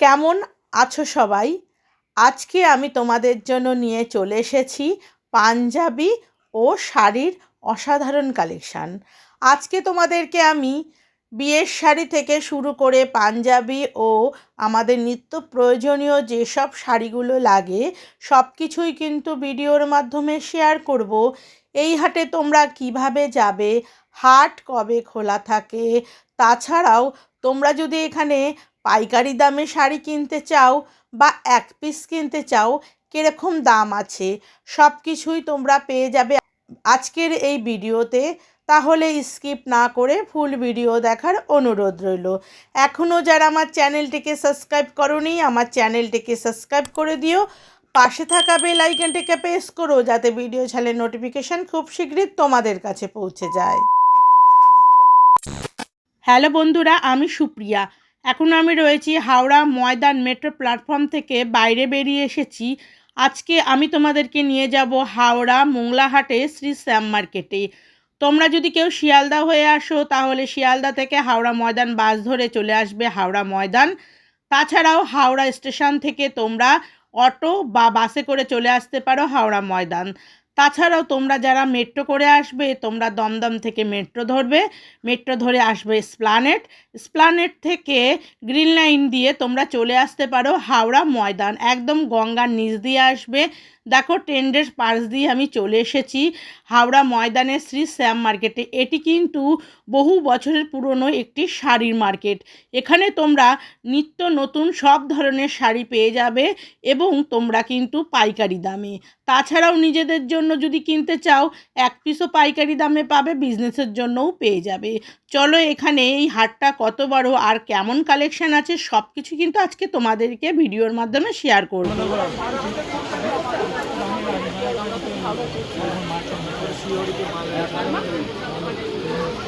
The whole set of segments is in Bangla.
কেমন আছো সবাই? আজকে আমি তোমাদের জন্য নিয়ে চলে এসেছি পাঞ্জাবি ও শাড়ির অসাধারণ কালেকশান আজকে তোমাদেরকে আমি বিয়ের শাড়ি থেকে শুরু করে পাঞ্জাবি ও আমাদের নিত্য প্রয়োজনীয় যেসব শাড়িগুলো লাগে সব কিছুই কিন্তু ভিডিওর মাধ্যমে শেয়ার করব। এই হাটে তোমরা কীভাবে যাবে, হাট কবে খোলা থাকে, তাছাড়াও তোমরা যদি এখানে পাইকারি দামে শাড়ি কিনতে চাও বা এক পিস কিনতে চাও, কীরকম দাম আছে? সব কিছুই তোমরা পেয়ে যাবে আজকের এই ভিডিওতে। তাহলে স্কিপ না করে ফুল ভিডিও দেখার অনুরোধ রইল। এখনও যারা আমার চ্যানেলটিকে সাবস্ক্রাইব করনি, আমার চ্যানেলটিকে সাবস্ক্রাইব করে দিও। পাশে থাকা বেল আইকনটিকে প্রেস করো যাতে ভিডিও ছাড়লে নোটিফিকেশান খুব শীঘ্রই তোমাদের কাছে পৌঁছে যায়। হ্যালো বন্ধুরা, আমি সুপ্রিয়া। এখন আমি রয়েছি হাওড়া ময়দান মেট্রো প্ল্যাটফর্ম থেকে বাইরে বেরিয়ে এসেছি। আজকে আমি তোমাদেরকে নিয়ে যাব হাওড়া মোংলাহাটে শ্রী শ্যাম মার্কেটে। তোমরা যদি কেউ শিয়ালদা হয়ে আসো, তাহলে শিয়ালদা থেকে হাওড়া ময়দান বাস ধরে চলে আসবে হাওড়া ময়দান। তাছাড়াও হাওড়া স্টেশন থেকে তোমরা অটো বা বাসে করে চলে আসতে পারো হাওড়া ময়দান। তাছাড়াও তোমরা যারা মেট্রো করে আসবে, তোমরা দমদম থেকে মেট্রো ধরবে। মেট্রো ধরে আসবে স্প্লানেট স্প্লানেট থেকে গ্রিন লাইন দিয়ে তোমরা চলে আসতে পারো হাওড়া ময়দান। একদম গঙ্গার নিচ দিয়ে আসবে। দেখো টেন্ডের পার্স দিয়ে আমি চলে এসেছি হাওড়া ময়দানের শ্রী শ্যাম মার্কেটে। এটি কিন্তু বহু বছরের পুরনো একটি শাড়ির মার্কেট। এখানে তোমরা নিত্য নতুন সব ধরনের শাড়ি পেয়ে যাবে এবং তোমরা কিন্তু পাইকারি দামে। তাছাড়াও নিজেদের জন্য যদি কিনতে চাও, এক পিসও পাইকারি দামে পাবে বিজনেসের জন্যও পেয়ে যাবে। চলো এখানে এই হাটটা কত বড় আর কেমন কালেকশন আছে সব কিছু কিন্তু আজকে তোমাদেরকে ভিডিওর মাধ্যমে শেয়ার করব।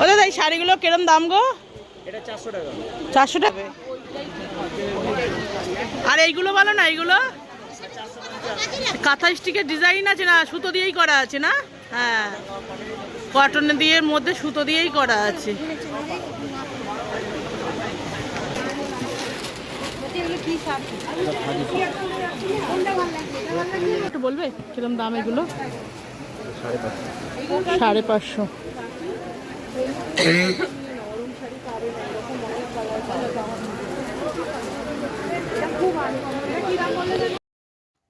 ও দাদা এই শাড়িগুলো কিরম দাম গো? এটা চারশো টাকা। চারশো টাকা? আর এইগুলো বলো না এইগুলো? কাঁথা স্টিকের ডিজাইন আছে না সুতো দিয়েই করা আছে না? হ্যাঁ। কটন দিয়ে মধ্যে সুতো দিয়েই করা আছে। একটু বলবে কিরম দাম এগুলো? সাড়ে পাঁচশো।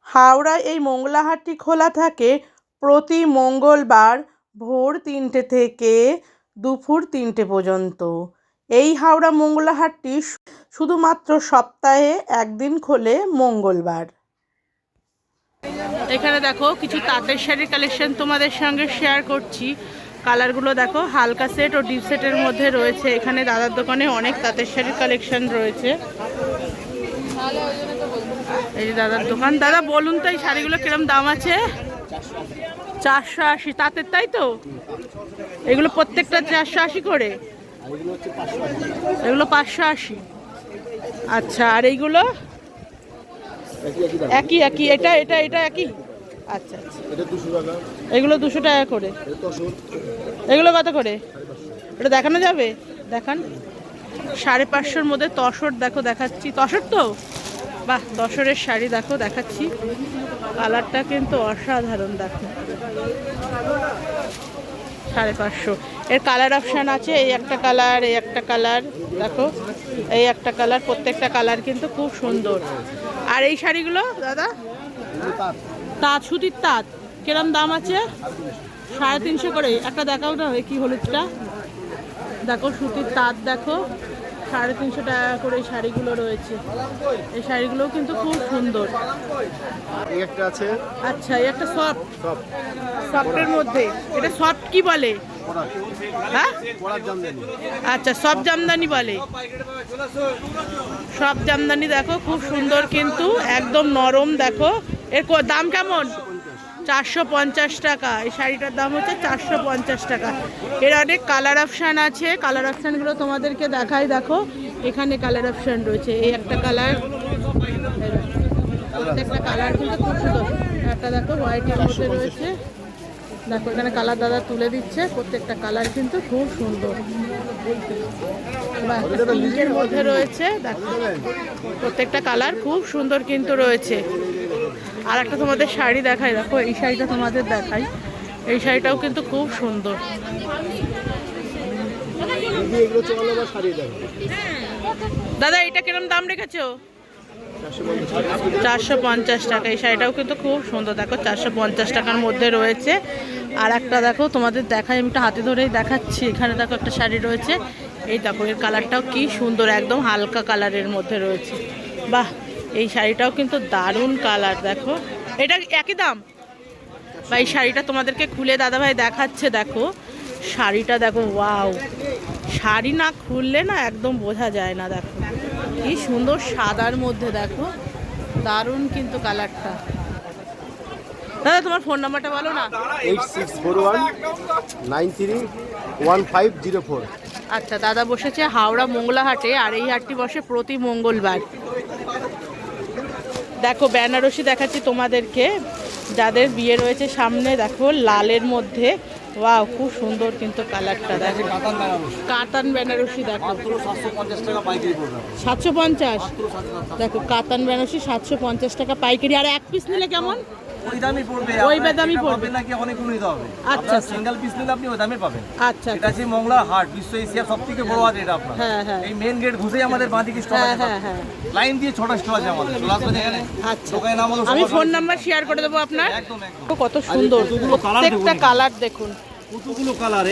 হাওড়ায় এই মঙ্গলাহাটটি খোলা থাকে প্রতি মঙ্গলবার ভোর তিনটে থেকে দুপুর তিনটে পর্যন্ত। এই হাওড়া মঙ্গলাহাটটি শু- শুধুমাত্র সপ্তাহে একদিন খোলে মঙ্গলবার। এখানে দেখো, কিছু তাঁতের শাড়ির কালেকশন তোমাদের সঙ্গে শেয়ার করছি। কালারগুলো দেখো, হালকা সেট ও ডিপ সেটের মধ্যে রয়েছে। এখানে দাদার দোকানে অনেক তাঁতের শাড়ির কালেকশন রয়েছে। এই যে দাদার দোকান। দাদা, বলুন তো এই শাড়িগুলো কিরম দাম আছে? চারশো আশি, তাঁতের তাই তো? এগুলো প্রত্যেকটা চারশো আশি করে? এগুলো পাঁচশো আশি। আচ্ছা আর এইগুলো? একই একই, এটা এটা এটা একই? আচ্ছা আচ্ছা। এগুলো দুশো টাকা করে। এগুলো কত করে? এটা দেখানো যাবে? দেখান। সাড়ে পাঁচশোর মধ্যে তসর, দেখো, দেখাচ্ছি। তসর তো? বাহ, তসরের শাড়ি, দেখো, দেখাচ্ছি। কালারটা কিন্তু অসাধারণ, দেখো। সাড়ে পাঁচশো। এর কালার অপশান আছে, এই একটা কালার এই একটা কালার দেখো, এই একটা কালার প্রত্যেকটা কালার কিন্তু খুব সুন্দর। আর এই শাড়িগুলো, দাদা? তাঁত, সুতির তাঁত, কিরম দাম আছে? সাড়ে তিনশো করে, একটা দেখাও না কি হলুদটা? দেখো, সুতির তাঁত, দেখো। সাড়ে তিনশো টাকা করে এই শাড়িগুলো রয়েছে। এই শাড়িগুলোও কিন্তু খুব সুন্দর। একটা আছে? আচ্ছা এই একটা সফট সফটের মধ্যে। এটা সফট কি বলে? হ্যাঁ? আচ্ছা সব জামদানি বলে। সব জামদানি দেখো খুব সুন্দর কিন্তু একদম নরম দেখো। এর দাম কেমন? চারশো পঞ্চাশ টাকা। এই শাড়িটার দাম হচ্ছে চারশো পঞ্চাশ টাকা। এর অনেক কালার অপশান আছে। কালার অপশানগুলো তোমাদেরকে দেখাই। দেখো, এখানে কালার অপশান রয়েছে। এই একটা কালার প্রত্যেকটা কালার কিন্তু খুব সুন্দর। একটা দেখো হোয়াইটের মধ্যে রয়েছে। দেখো, এখানে কালার দাদা তুলে দিচ্ছে। প্রত্যেকটা কালার কিন্তু খুব সুন্দর। পিঙ্কের মধ্যে রয়েছে। দেখো, প্রত্যেকটা কালার খুব সুন্দর কিন্তু রয়েছে। আর একটা তোমাদের শাড়ি দেখাই, দেখো, এই শাড়িটা তোমাদের দেখাই। এই শাড়িটাও কিন্তু খুব সুন্দর। দিদি এটা কিরম দাম রেখেছো? চারশো পঞ্চাশ টাকা। এই শাড়িটাও কিন্তু খুব সুন্দর। দেখো, চারশো পঞ্চাশ টাকার মধ্যে রয়েছে। আর একটা দেখো, তোমাদের দেখাই, আমি একটা হাতে ধরেই দেখাচ্ছি। এখানে দেখো, একটা শাড়ি রয়েছে। এই দেখো, এর কালারটাও কি সুন্দর, একদম হালকা কালারের মধ্যে রয়েছে। বাহ! এই শাড়িটাও কিন্তু দারুণ কালার দেখো। এটা একই দাম? বা এই শাড়িটা তোমাদেরকে খুলে দাদাভাই দেখাচ্ছে দেখো। শাড়িটা দেখো ওয়াও। শাড়ি না খুললে না একদম বোঝা যায় না দেখো। কি সুন্দর সাদার মধ্যে দেখো। দারুণ কিন্তু কালারটা। দাদা তোমার ফোন নাম্বারটা বলো না। Eight six four one nine three one five zero four. আচ্ছা দাদা বসেছে হাওড়া মোংলাহাটে আর এই হাটটি বসে প্রতি মঙ্গলবার। দেখো বেনারসি দেখাচ্ছি তোমাদেরকে। যাদের বিয়ে রয়েছে সামনে দেখো লালের মধ্যে। ওয়াও খুব সুন্দর কিন্তু কালারটা দেখো। কাতান বেনারসি। দেখো। সাতশো পঞ্চাশ দেখো কাতান বেনারসি সাতশো পঞ্চাশ টাকা পাইকারি। আর এক পিস নিলে কেমন? ওই দামই পড়বে ওই দামই পড়বে। নাকি অনেক উন্নত হবে। আচ্ছা, আচ্ছা আচ্ছা। সিঙ্গেল পিস নিলে আপনি ওই দামে পাবেন। আচ্ছা এটা আছে মংলার হাট বিশ্ব এশিয়া সব থেকে বড় হাট এটা আপনার। হ্যাঁ, হ্যাঁ। এই মেন গেট ঘুষেই আমাদের বাঁদিকে স্টল হ্যাঁ আছে লাইন দিয়ে ছোট স্টল আছে আমাদের। চলে আসবেন এখানে। আচ্ছা। দোকানের নাম হলো আমি ফোন নাম্বার শেয়ার করে দেবো আপনার। একদম একদম। কত সুন্দর। প্রত্যেকটা কালার দেখুন। কালার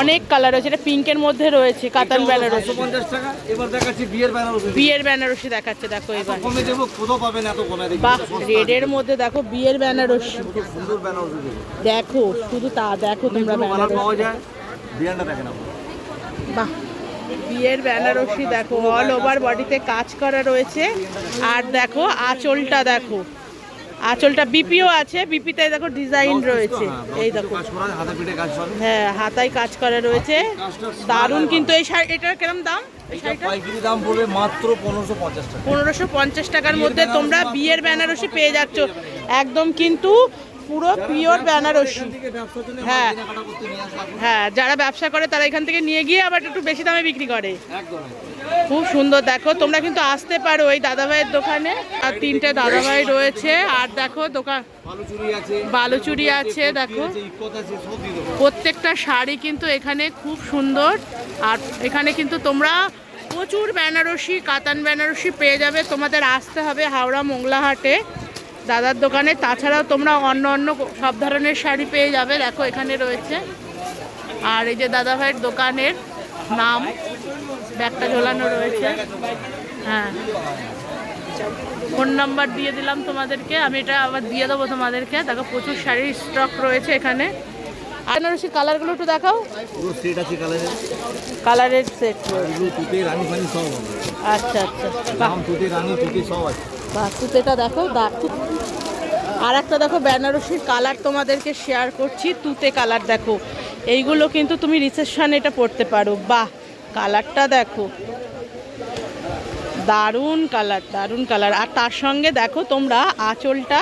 অনেক কালার রয়েছে এটা পিঙ্কের মধ্যে রয়েছে কাতান বেনারসি। পঞ্চাশ টাকা। এবার দেখাচ্ছি বিয়ের বেনারসি। বিয়ের বেনারসি দেখাচ্ছে দেখো এত এবার। কমে দেবো কোথাও পাবেন এত কমে বাহ রেডের মধ্যে দেখো বিয়ের বেনারসি। খুব সুন্দর বেনারসি দেখো শুধু তা দেখো তোমরা অনেকগুলো কালার বেনারসি। পাওয়া যায়। ডিজাইনটা দেখেন বাহ বিয়ের বেনারসি দেখো অল ওভার বডিতে কাজ করা রয়েছে। আর দেখো আঁচলটা দেখো। আঁচলটা বিপিও আছে বিপিতে দেখো ডিজাইন রয়েছে। এই দেখো। হবে হ্যাঁ হাতায় কাজ করা রয়েছে। দারুণ কিন্তু এই শাড়ি এটার কিরম দাম? পাইকারি দাম পড়বে মাত্র পনেরোশো পঞ্চাশ টাকা। পনেরোশো পঞ্চাশ টাকার মধ্যে তোমরা বিয়ের বেনারসি পেয়ে যাচ্ছ। একদম কিন্তু পুরো পিওর বেনারসি। হ্যাঁ। হ্যাঁ যারা ব্যবসা করে তারা এখান থেকে নিয়ে গিয়ে আবার একটু বেশি দামে বিক্রি করে। একদম। খুব সুন্দর। দেখো তোমরা কিন্তু আসতে পারো ওই দাদাভাইয়ের দোকানে। আর তিনটে দাদাভাই রয়েছে। আর দেখো দোকান বালুচুরি আছে। দেখো। প্রত্যেকটা শাড়ি কিন্তু এখানে খুব সুন্দর। আর এখানে কিন্তু তোমরা প্রচুর বেনারসি কাতান বেনারসি পেয়ে যাবে। তোমাদের আসতে হবে হাওড়া মোংলাহাটে দাদার দোকানে। তাছাড়াও তোমরা অন্য অন্য সব ধরনের শাড়ি পেয়ে যাবে। দেখো এখানে রয়েছে। আর এই যে দাদাভাইয়ের দোকানের নাম। ব্যাগটা ঝোলানো রয়েছে। হ্যাঁ। ফোন নাম্বার দিয়ে দিলাম তোমাদেরকে। আমি এটা আবার দিয়ে দেবো তোমাদেরকে। দেখো প্রচুর শাড়ির স্টক রয়েছে এখানে। বেনারসি কালারগুলো একটু দেখাও। সেট আছে কালারের কালারের সেট তুতে রানী ফানি সব আচ্ছা আচ্ছা। দাম তুতে রানী তুতে সব আছে। বাহ তুতেটা দেখো আর একটা দেখো বেনারসির কালার তোমাদেরকে শেয়ার করছি। তুতে কালার দেখো। এইগুলো কিন্তু তুমি রিসেপশন এটা পড়তে পারো। বাহ! কালারটা দেখো। দারুণ কালার দারুণ কালার। আর তার সঙ্গে দেখো তোমরা আঁচলটা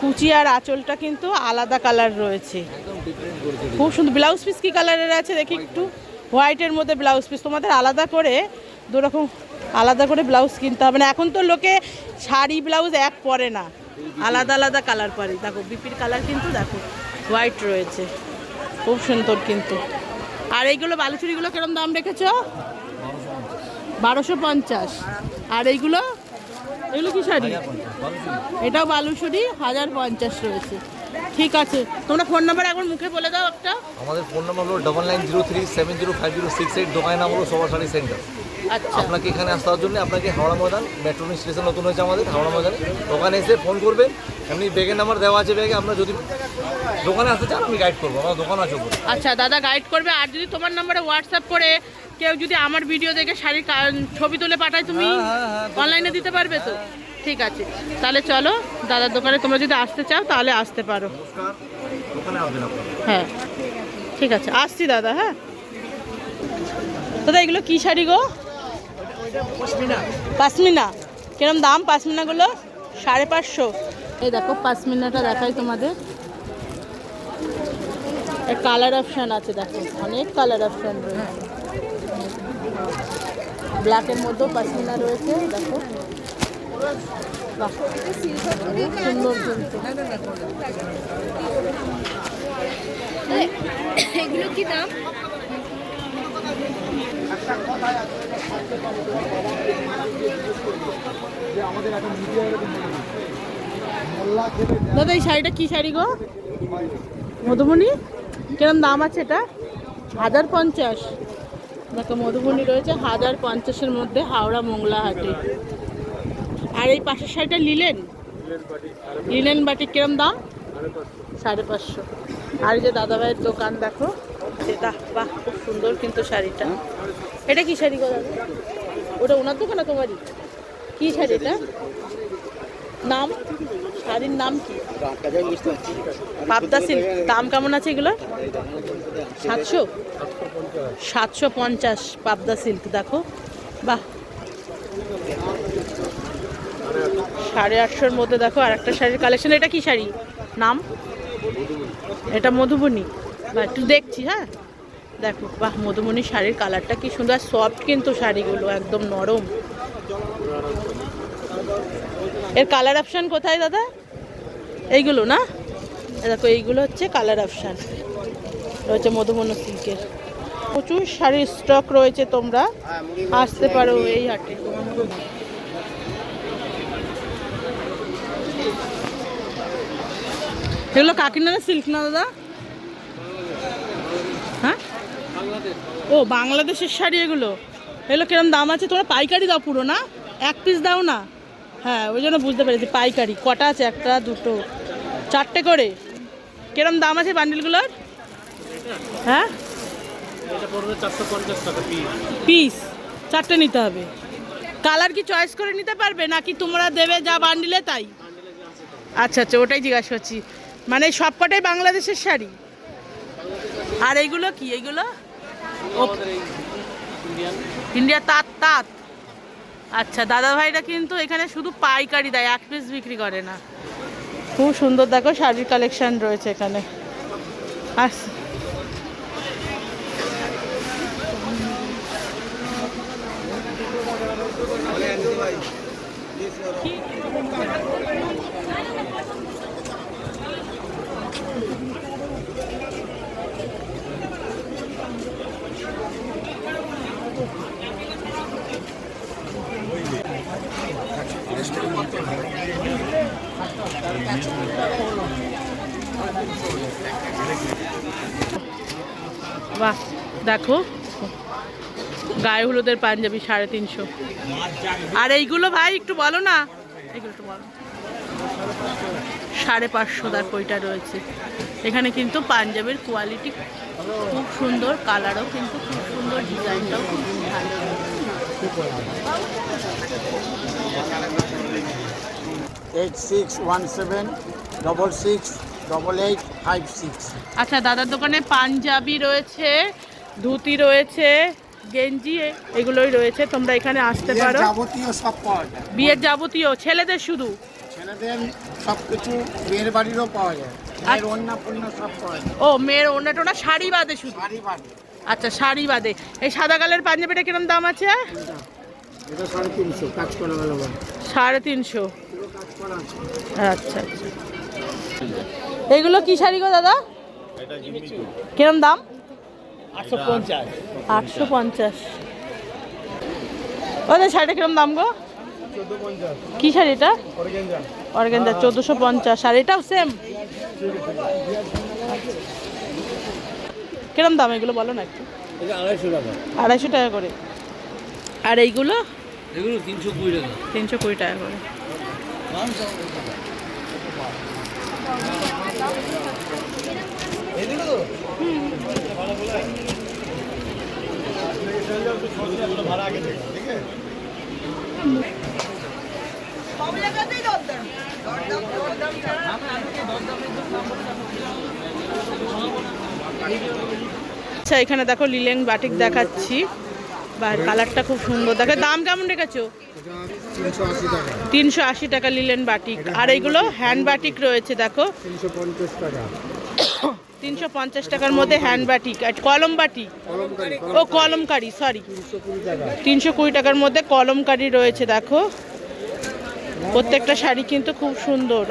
কুচি আর আঁচলটা কিন্তু আলাদা কালার রয়েছে। খুব সুন্দর। ব্লাউজ পিস কি কালারের আছে দেখি একটু? হোয়াইটের মধ্যে ব্লাউজ পিস। তোমাদের আলাদা করে দুরকম আলাদা করে ব্লাউজ কিনতে হবে না। এখন তো লোকে শাড়ি ব্লাউজ এক পরে না। আলাদা আলাদা কালার পরে। দেখো বিপির কালার কিন্তু দেখো হোয়াইট রয়েছে। খুব সুন্দর কিন্তু। আর এইগুলো বালুচুরিগুলো কিরম দাম রেখেছো? বারোশো পঞ্চাশ। আর এইগুলো? এগুলো কি শাড়ি? এটাও বালুচুরি হাজার পঞ্চাশ রয়েছে। ঠিক আছে তোমরা ফোন নাম্বার এখন মুখে বলে দাও একটা। আমাদের ফোন নাম্বার হলো double nine zero three seven zero five zero six eight দোকানের নাম হলো সবার শাড়ি সেন্টার আচ্ছা। আপনাকে এখানে আসার জন্য আপনাকে হাওড়া ময়দান মেট্রো স্টেশন নতুন হয়েছে আমাদের হাওড়া ময়দানে। দোকানে এসে ফোন করবেন এমনি ব্যাগের নাম্বার দেওয়া আছে ব্যাগে আমরা যদি দোকানে আসতে চান আমি গাইড করব আমার দোকান আছে উপরে। আচ্ছা দাদা গাইড করবে আর যদি তোমার নাম্বারে হোয়াটসঅ্যাপ করে কেউ যদি আমার ভিডিও দেখে শাড়ির ছবি তুলে পাঠায় তুমি হ্যাঁ, হ্যাঁ, হ্যাঁ, অনলাইনে দিতে পারবে তো? ঠিক আছে তাহলে চলো দাদার দোকানে তোমরা যদি আসতে চাও তাহলে আসতে পারো। হ্যাঁ ঠিক আছে আসছি দাদা হ্যাঁ। দাদা এগুলো কি শাড়ি গো? পাশমিনা কিরম দাম? পাশমিনাগুলো সাড়ে পাঁচশো। এই দেখো পাঁচমিনাটা দেখাই তোমাদের। কালার অপশান আছে দেখো অনেক কালার অপশান রয়েছে। ব্ল্যাকের মধ্যেও পাশমিনা রয়েছে দেখো। বাহ সুন্দর এগুলো কি দাম? দাদা, এই শাড়িটা কি শাড়ি গো? মধুবনী? কিরম দাম আছে এটা? হাজার পঞ্চাশ। দেখো, মধুবনী রয়েছে হাজার পঞ্চাশের মধ্যে হাওড়া মোংলা হাটে আর এই পাশের শাড়িটা লিলেন? লিলেন বাটি কিরম দাম? সাড়ে পাঁচশো। আর যে দাদাভাইয়ের দোকান, দেখো। সেটা বাহ, খুব সুন্দর কিন্তু শাড়িটা। এটা কি শাড়ি গো দাদা? ওটা ওনার দোকান তোমারই? কি শাড়ি এটা? নাম? শাড়ির নাম কি? পাবদা সিল্ক। দাম কেমন আছে এগুলো সাতশো? সাতশো পঞ্চাশ পাবদা সিল্ক দেখো। বাহ। সাড়ে আটশোর মধ্যে দেখো আর একটা শাড়ির কালেকশন এটা কি শাড়ি? নাম? এটা মধুবনী। বা একটু দেখছি হ্যাঁ। দেখো বাহ মধুবনী শাড়ির কালারটা কি সুন্দর। সফট কিন্তু শাড়িগুলো একদম নরম। এর কালার অপশান কোথায় দাদা? এইগুলো না? দেখো, এইগুলো হচ্ছে কালার অপশান রয়েছে মধুবনী সিল্কের। প্রচুর শাড়ির স্টক রয়েছে তোমরা। আসতে পারো এই হাটে। এগুলো কাকিনাড়া সিল্ক না দাদা? হ্যাঁ? ও, বাংলাদেশের শাড়ি এগুলো। এগুলো কিরম দাম আছে? তোমরা পাইকারি দাও পুরো, না? এক পিস দাও না? হ্যাঁ ওই জন্য বুঝতে পেরেছি, পাইকারি, কটা আছে, একটা, দুটো, চারটে করে। কিরম দাম আছে বান্ডিলগুলোর? হ্যাঁ? পিস, চারটে নিতে হবে। কালার কি চয়েস করে নিতে পারবে, নাকি তোমরা দেবে যা বান্ডিলে তাই? আচ্ছা আচ্ছা ওটাই জিজ্ঞাসা করছি। মানে সবকটাই বাংলাদেশের শাড়ি? আর এইগুলো কি? এইগুলো? ইন্ডিয়া তাঁত তাঁত। আচ্ছা দাদা ভাইরা কিন্তু এখানে শুধু পাইকারি দেয়, এক পিস বিক্রি করে না। খুব সুন্দর দেখো শাড়ির কালেকশন রয়েছে এখানে। আর বাহ, দেখো। গায়ে হলুদের পাঞ্জাবি সাড়ে তিনশো। আর এইগুলো ভাই, একটু বলো না। সাড়ে পাঁচশো দেখো ওইটা রয়েছে। এখানে কিন্তু পাঞ্জাবির কোয়ালিটি খুব সুন্দর কালারও কিন্তু খুব সুন্দর ডিজাইনটাও খুব ভালো। Eight six one seven double six double eight five six আচ্ছা দাদার দোকানে পাঞ্জাবি রয়েছে ধুতি রয়েছে গেঞ্জি এগুলোই রয়েছে তোমরা এখানে আসতে পারো। যাবতীয় সব পাওয়া যায়। বিয়ের যাবতীয় ছেলেদের শুধু? ছেলেদের সব কিছু বিয়ের বাড়িরও পাওয়া যায়। মেয়ের অন্য পণ্য সব পাওয়া যায়। ও মেয়ের ওনা টোনা শাড়ি বাদে শুধু? শাড়ি বাড়ি আচ্ছা শাড়ি বাদে। এই সাদা কালের পাঞ্জাবিটা কিরম দাম আছে? এটা সাড়ে তিনশো কাজ করা গেল সাড়ে তিনশো। আচ্ছা আচ্ছা। এইগুলো কি শাড়ি গো দাদা? কিরম দাম? আটশো পঞ্চাশ। পঞ্চাশ ওদের শাড়িটা কিরম দাম গো? কি শাড়ি এটা? অর্গেঞ্জা চোদ্দোশো পঞ্চাশ। আর এটাও সেম কিরম দাম এগুলো বলো না একটু। আড়াইশো টাকা আড়াইশো টাকা করে। আর এইগুলো? এগুলো তিনশো কুড়ি টাকা। তিনশো কুড়ি টাকা করে। আচ্ছা এখানে দেখো লিলেন বাটিক দেখাচ্ছি। বা কালারটা খুব সুন্দর। দেখো, দাম কেমন রেখেছো? তিনশো আশি টাকা লিলেন বাটিক। আর এইগুলো হ্যান্ড বাটিক রয়েছে, দেখো। তিনশো পঞ্চাশ টাকার মধ্যে হ্যান্ড বাটিক। আর কলম বাটি ও কলমকারি সরি তিনশো কুড়ি টাকার মধ্যে কলমকারি রয়েছে, দেখো। প্রত্যেকটা শাড়ি কিন্তু খুব সুন্দর।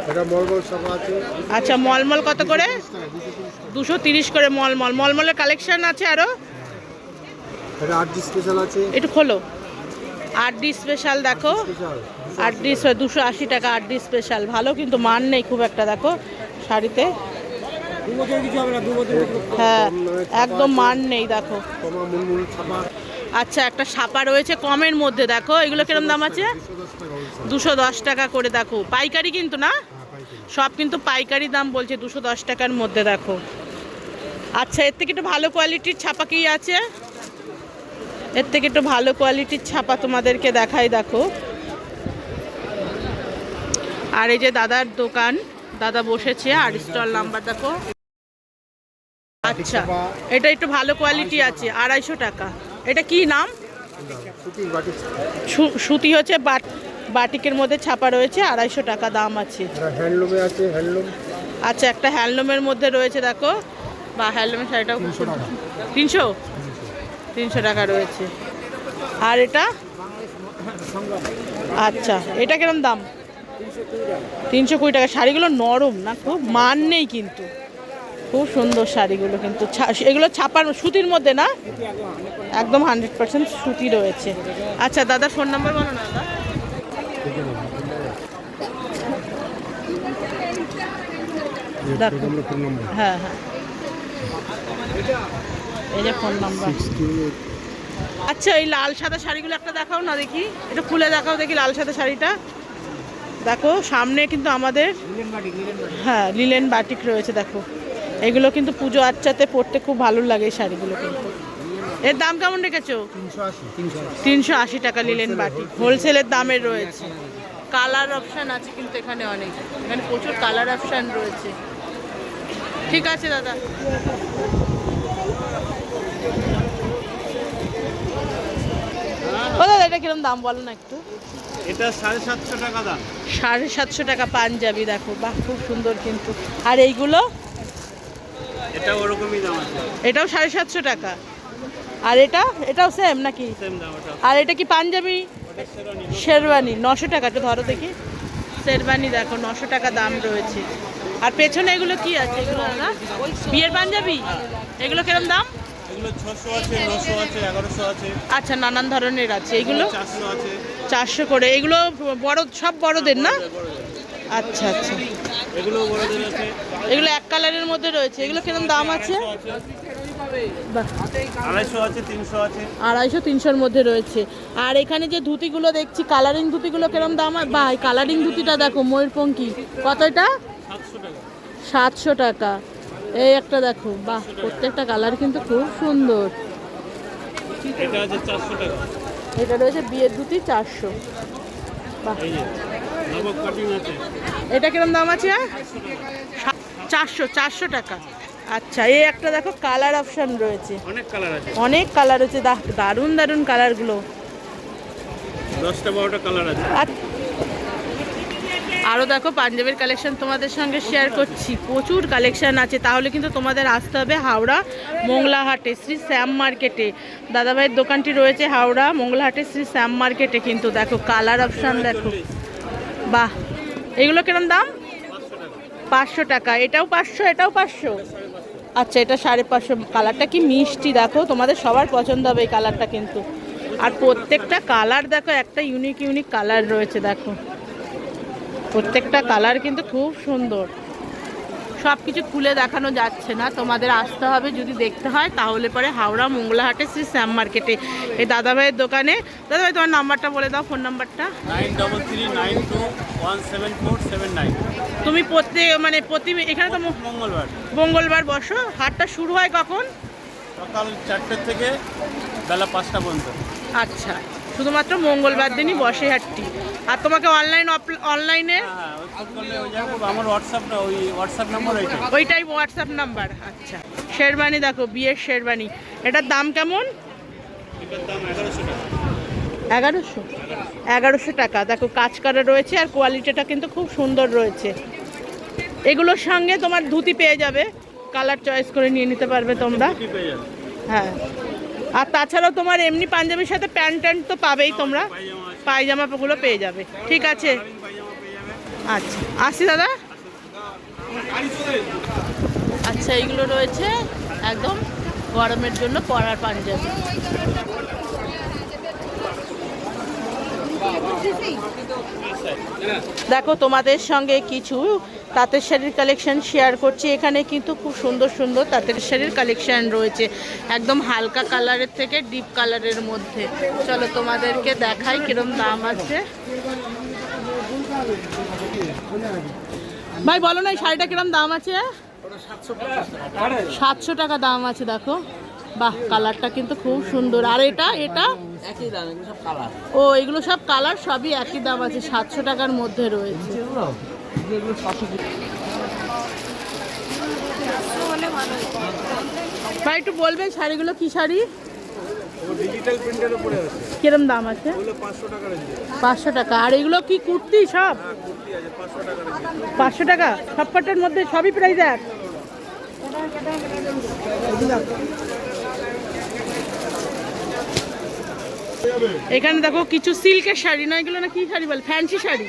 আচ্ছা মলমল কত করে? দুশো তিরিশ করে মলমল। মলমলের কালেকশন আছে আরও এটা আট স্পেশাল আছে। একটু খোলো। আট ডি স্পেশাল দেখো। আট ডি দুশো আশি টাকা। আট ডি স্পেশাল ভালো কিন্তু মান নেই খুব একটা দেখো শাড়িতে। হ্যাঁ একদম মান নেই দেখো। আচ্ছা একটা সাপা রয়েছে কমের মধ্যে দেখো। এগুলো কিরম দাম আছে? দুশো দশ টাকা করে দেখো। পাইকারি কিন্তু না? হ্যাঁ সব কিন্তু পাইকারি দাম বলছে দুশো দশ টাকার মধ্যে দেখো। আচ্ছা এর থেকে একটু ভালো কোয়ালিটির ছাপা কি আছে? এর থেকে একটু ভালো কোয়ালিটির ছাপা তোমাদেরকে দেখাই দেখো। আর এই যে দাদার দোকান দাদা বসেছে আর স্টল নাম্বার দেখো। আচ্ছা এটা একটু ভালো কোয়ালিটি আছে আড়াইশো টাকা। এটা কি নাম? সুতি হচ্ছে বাট বাটিকের মধ্যে ছাপা রয়েছে আড়াইশো টাকা দাম আছে। এটা হ্যান্ডলুমে আছে হ্যান্ডলুম আচ্ছা একটা হ্যান্ডলুমের মধ্যে রয়েছে দেখো। বা হ্যান্ডলুমের শাড়িটাও খুব তিনশো? তিনশো টাকা রয়েছে। আর এটা? আচ্ছা এটা কিরম দাম? তিনশো কুড়ি টাকা। শাড়িগুলো নরম না খুব মান নেই কিন্তু। খুব সুন্দর শাড়িগুলো কিন্তু। এগুলো ছাপার সুতির মধ্যে না? একদম হান্ড্রেড পার্সেন্ট সুতি রয়েছে। আচ্ছা দাদা ফোন নাম্বার বলো না দাদা। হ্যাঁ হ্যাঁ। এই যে ফোন নাম্বার আচ্ছা এই লাল সাদা শাড়িগুলো একটা দেখাও না দেখি। এটা খুলে দেখাও দেখি লাল সাদা শাড়িটা। দেখো, সামনে কিন্তু আমাদের হ্যাঁ লিলেন বাটিক রয়েছে, দেখো। এগুলো কিন্তু পুজো আচ্চাতে পরতে খুব ভালো লাগে এই শাড়িগুলো কিন্তু। এর দাম কেমন রেখেছো? তিনশো আশি টাকা লিলেন বাটিক হোলসেলের দামের রয়েছে। কালার অপশান আছে কিন্তু এখানে অনেক। এখানে প্রচুর কালার অপশান রয়েছে। ঠিক আছে, দাদা ও দাদা এটা কিরম দাম বলো না একটু? এটা সাড়ে সাতশো টাকা দাম। সাড়ে সাতশো টাকা পাঞ্জাবি দেখো বাহ খুব সুন্দর কিন্তু। আর এইগুলো? এটা ওরকমই দাম আছে। এটাও সাড়ে সাতশো টাকা। আর এটা? এটাও সেম নাকি? আর এটা কি পাঞ্জাবি? শেরওয়ানি। নশো টাকা একটু ধরো দেখি। শেরওয়ানি দেখো নশো টাকা দাম রয়েছে। আর পেছনে এগুলো কি আছে? এগুলো না? বিয়ের পাঞ্জাবি? এগুলো কিরম দাম? এগুলো ছশো আছে নশো আছে এগারোশো আছে। আচ্ছা নানান ধরনের আছে। এগুলো? চারশো আছে। করে। এগুলো বড় সব বড়দের না? আচ্ছা আচ্ছা। এগুলো বড়দের আছে। এগুলো এক কালারের মধ্যে রয়েছে। এগুলো কিরম দাম আছে? আড়াইশো তিনশো আড়াইশো তিনশোর মধ্যে রয়েছে। আর এখানে যে ধুতিগুলো দেখছি কালারিং ধুতিগুলো কিরম দাম বা কালারিং ধুতিটা দেখো ময়ূরপঙ্খী। কত এটা সাতশো টাকা। এই একটা দেখো বাহ প্রত্যেকটা কালার কিন্তু খুব সুন্দর। এটা আছে চারশো টাকা। এটা রয়েছে বিয়ের ধুতি চারশো। আছে। এটা কিরম দাম আছে চারশো চারশো টাকা। আচ্ছা এই একটা দেখো কালার অপশন রয়েছে। অনেক কালার আছে। অনেক কালার হচ্ছে দারুণ দারুণ কালারগুলো। দশটা বারোটা কালার আছে। আর আরও দেখো পাঞ্জাবের কালেকশন তোমাদের সঙ্গে শেয়ার করছি। প্রচুর কালেকশন আছে। তাহলে কিন্তু তোমাদের আসতে হবে হাওড়া মোংলাহাটে, শ্রী শ্যাম মার্কেটে দাদাভাইয়ের দোকানটি রয়েছে হাওড়া মোংলাহাটে, শ্রী শ্যাম মার্কেটে কিন্তু। দেখো কালার অপশান দেখো। বাহ! এগুলো কিরম দাম? পাঁচশো টাকা। এটাও পাঁচশো এটাও পাঁচশো? আচ্ছা এটা সাড়ে পাঁচশো। কালারটা কি মিষ্টি? দেখো, তোমাদের সবার পছন্দ হবে এই কালারটা কিন্তু। আর প্রত্যেকটা কালার দেখো, একটা ইউনিক ইউনিক কালার রয়েছে, দেখো। প্রত্যেকটা কালার কিন্তু খুব সুন্দর। সব কিছু খুলে দেখানো যাচ্ছে না। তোমাদের আসতে হবে যদি দেখতে হয় তাহলে পরে হাওড়া মঙ্গলাহাটে শ্রী শ্যাম মার্কেটে। এই দাদাভাইয়ের দোকানে। দাদাভাই তোমার নাম্বারটা বলে দাও ফোন নাম্বারটা। তুমি প্রত্যেক মানে প্রতি এখানে তো মঙ্গলবার। মঙ্গলবার বসো। হাটটা শুরু হয় কখন? সকাল চারটের থেকে বেলা পাঁচটা পর্যন্ত। আচ্ছা। শুধুমাত্র মঙ্গলবার দিনই বসে হাটটি আর তোমাকে অনলাইন অনলাইনে হ্যাঁ করলে ওই আমার হোয়াটসঅ্যাপ নাম্বার ওইটাই। হোয়াটসঅ্যাপ নাম্বার আচ্ছা। শেরবানি দেখো বিয়ের শেরবানি। এটার দাম কেমন? এগারোশো এগারোশো? টাকা। দেখো কাজ করা রয়েছে আর কোয়ালিটিটা কিন্তু খুব সুন্দর রয়েছে। এগুলোর সঙ্গে তোমার ধুতি পেয়ে যাবে। কালার চয়েস করে নিয়ে নিতে পারবে তোমরা। হ্যাঁ। আর তাছাড়াও তোমার এমনি পাঞ্জাবির সাথে প্যান্ট ট্যান্ট তো পাবেই তোমরা। পায়জামাগুলো পেয়ে যাবে। ঠিক আছে। আচ্ছা আসি দাদা। আচ্ছা এইগুলো রয়েছে একদম গরমের জন্য পরার পাঞ্জাবি। দেখো তোমাদের সঙ্গে কিছু তাঁতের শাড়ির কালেকশন শেয়ার করছি। এখানে কিন্তু খুব সুন্দর সুন্দর তাঁতের শাড়ির কালেকশন রয়েছে। একদম হালকা কালারের থেকে ডিপ কালারের মধ্যে। চলো তোমাদেরকে দেখাই কিরম দাম আছে। ভাই বলো না এই শাড়িটা কিরম দাম আছে? সাতশো টাকা দাম আছে দেখো। বাহ কালারটা কিন্তু খুব সুন্দর। আর এটা এটা? ও এগুলো সব কালার সবই একই দাম আছে সাতশো টাকার মধ্যে রয়েছে। ভাই একটু বলবেন শাড়িগুলো কি শাড়ি? ডিজিটাল প্রিন্টের উপরে আছে। কিরম দাম আছে? পাঁচশো টাকা আর এগুলো কি কুর্তি সব? পাঁচশো টাকা সব কটার মধ্যে সবই প্রাইস এক। এখানে দেখো কিছু সিল্কের শাড়ি নয় এগুলো না কি শাড়ি বলে? ফ্যান্সি শাড়ি।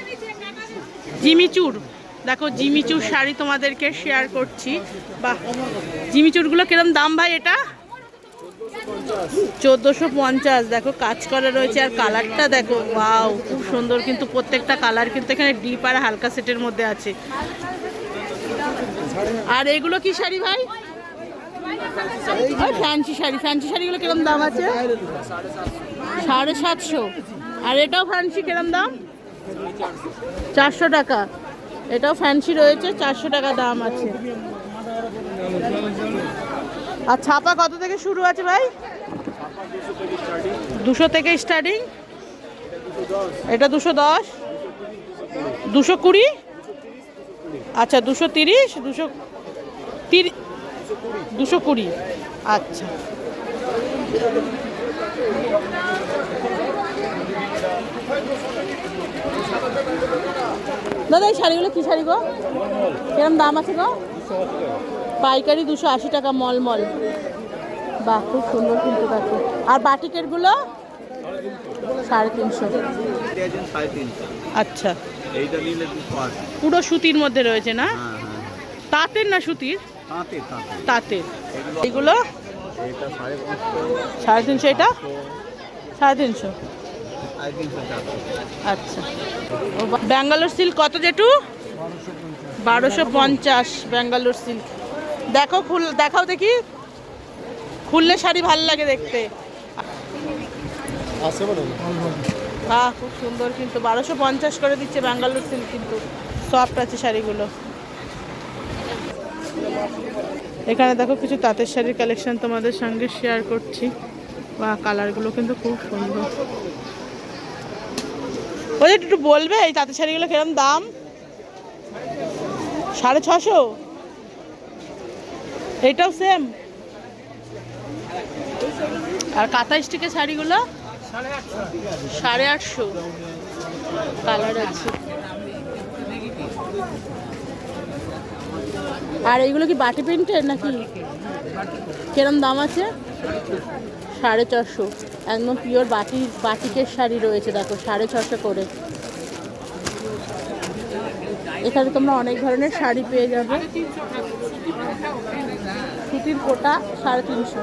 জিমিচুর। দেখো, জিমিচুর শাড়ি তোমাদেরকে শেয়ার করছি। বাহ, জিমিচুরগুলো কিরম দাম ভাই এটা? চোদ্দোশো পঞ্চাশ। দেখো, কাজ করা রয়েছে আর কালারটা দেখো ওয়াও খুব সুন্দর কিন্তু প্রত্যেকটা কালার কিন্তু এখানে ডিপ আর হালকা সেটের মধ্যে আছে। আর এগুলো কি শাড়ি ভাই? ফ্যান্সি শাড়ি ফ্যান্সি শাড়িগুলো কিরম দাম আছে? সাড়ে সাতশো। আর এটাও ফ্যান্সি কিরম দাম? চারশো টাকা। এটাও ফ্যান্সি রয়েছে, চারশো টাকা দাম আছে। আর ছাপা কত থেকে শুরু আছে ভাই? দুশো থেকে স্টার্টিং এটা দুশো দশ। দুশো কুড়ি? আচ্ছা দুশো তিরিশ, দুশো দুশো কুড়ি। আচ্ছা। দাদা, এই শাড়িগুলো কী শাড়ি গো? কিরম দাম আছে গো? পাইকারি দুশো আশি টাকা, মলমল। বাহ, খুব সুন্দর কিন্তু দেখো আর বাটিকেরগুলো? সাড়ে তিনশো। আচ্ছা। পুরো সুতির মধ্যে রয়েছে না? তাঁতের না সুতির? তাঁতে তাঁতে তাঁতের। এগুলো সাড়ে তিনশো এটা? সাড়ে তিনশো। আচ্ছা। ও ব্যাঙ্গালোর সিল্ক কত জেঠু? বারোশো পঞ্চাশ ব্যাঙ্গালোর সিল্ক। দেখো খুল দেখাও দেখি। খুললে শাড়ি ভালো লাগে দেখতে। বাহ খুব সুন্দর কিন্তু। বারোশো পঞ্চাশ করে দিচ্ছে ব্যাঙ্গালোর সিল্ক কিন্তু। সফট আছে শাড়িগুলো। এখানে দেখো কিছু তাঁতের শাড়ির কালেকশন তোমাদের সঙ্গে শেয়ার করছি। বা কালারগুলো কিন্তু খুব সুন্দর। যে একটু বলবে, এই তাঁতের শাড়িগুলো কিরম দাম? সাড়ে ছশো? এটাও সেম আর কাঁথা স্টিকের শাড়িগুলো? সাড়ে আটশো। কালার আছে। আর এইগুলো কি বাটি প্রিন্টের নাকি? কিরম দাম আছে? সাড়ে চারশো। একদম পিওর বাটি বাটিকের শাড়ি রয়েছে দেখো সাড়ে ছশো করে। এখানে তোমরা অনেক ধরনের শাড়ি পেয়ে যাবে। সুতির কোটা সাড়ে তিনশো।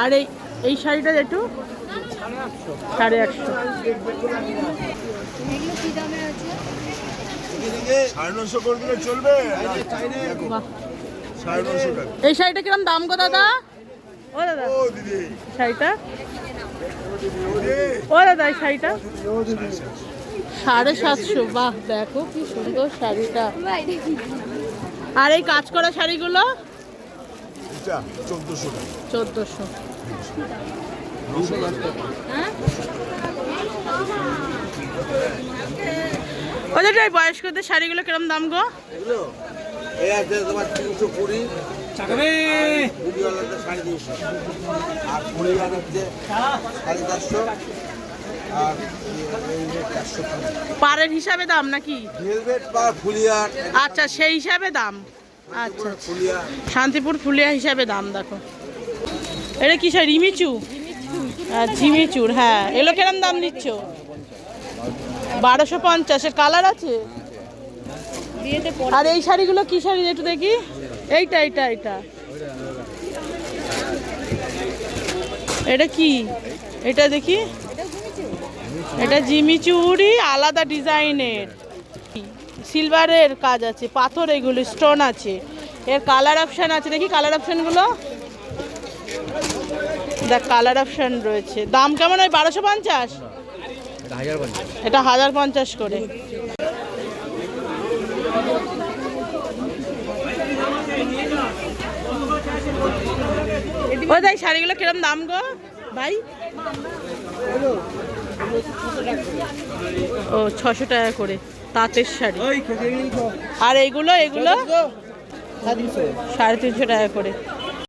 আর এই এই শাড়িটা একটু সাড়ে আটশো। সাড়ে নশো করে দিলে চলবে? এই শাড়িটা কিরম দাম গো দাদা? ও দাদা। ও দিদি। শাড়িটা? ও দাদা। এই শাড়িটা? সাড়ে সাতশো। বাহ দেখো কি সুন্দর শাড়িটা। আর এই কাজ করা শাড়িগুলো? চোদ্দোশো চোদ্দোশো। ওদের বয়স্কদের শাড়িগুলো কিরম দাম গো? এগুলো আছে তোমার তিনশো কুড়ি। ভিডিওওয়ালাটা সাড়ে তিনশো। আর পরিবার হচ্ছে সাড়ে চারশো। আর চারশো পারের হিসাবে দাম নাকি? ভেলভেট বা ফুলিয়ার আচ্ছা সেই হিসাবে দাম। আচ্ছা। ফুলিয়া শান্তিপুর ফুলিয়া হিসাবে দাম দেখো। এটা কি স্যার রিমিচু? হ্যাঁ ঝিমিচুর হ্যাঁ। এগুলো কিরম দাম দিচ্ছ বারোশো পঞ্চাশের কালার আছে? আর এই শাড়িগুলো কি শাড়ি একটু দেখি? এইটা এইটা এইটা। এটা কি? এটা দেখি। এটা জিমি জিমিচুরি আলাদা ডিজাইনের। সিলভারের কাজ আছে পাথর এগুলো স্টোন আছে। এর কালার অপশান আছে দেখি কালার অপশানগুলো। দেখ কালার অপশান রয়েছে। দাম কেমন হয়? বারোশো পঞ্চাশ। এটা হাজার পঞ্চাশ করে। ও তাই শাড়িগুলো কিরম দাম গো? ভাই? ও ছশো টাকা করে তাঁতের শাড়ি। আর এগুলো এগুলো? সাড়ে তিনশো টাকা করে।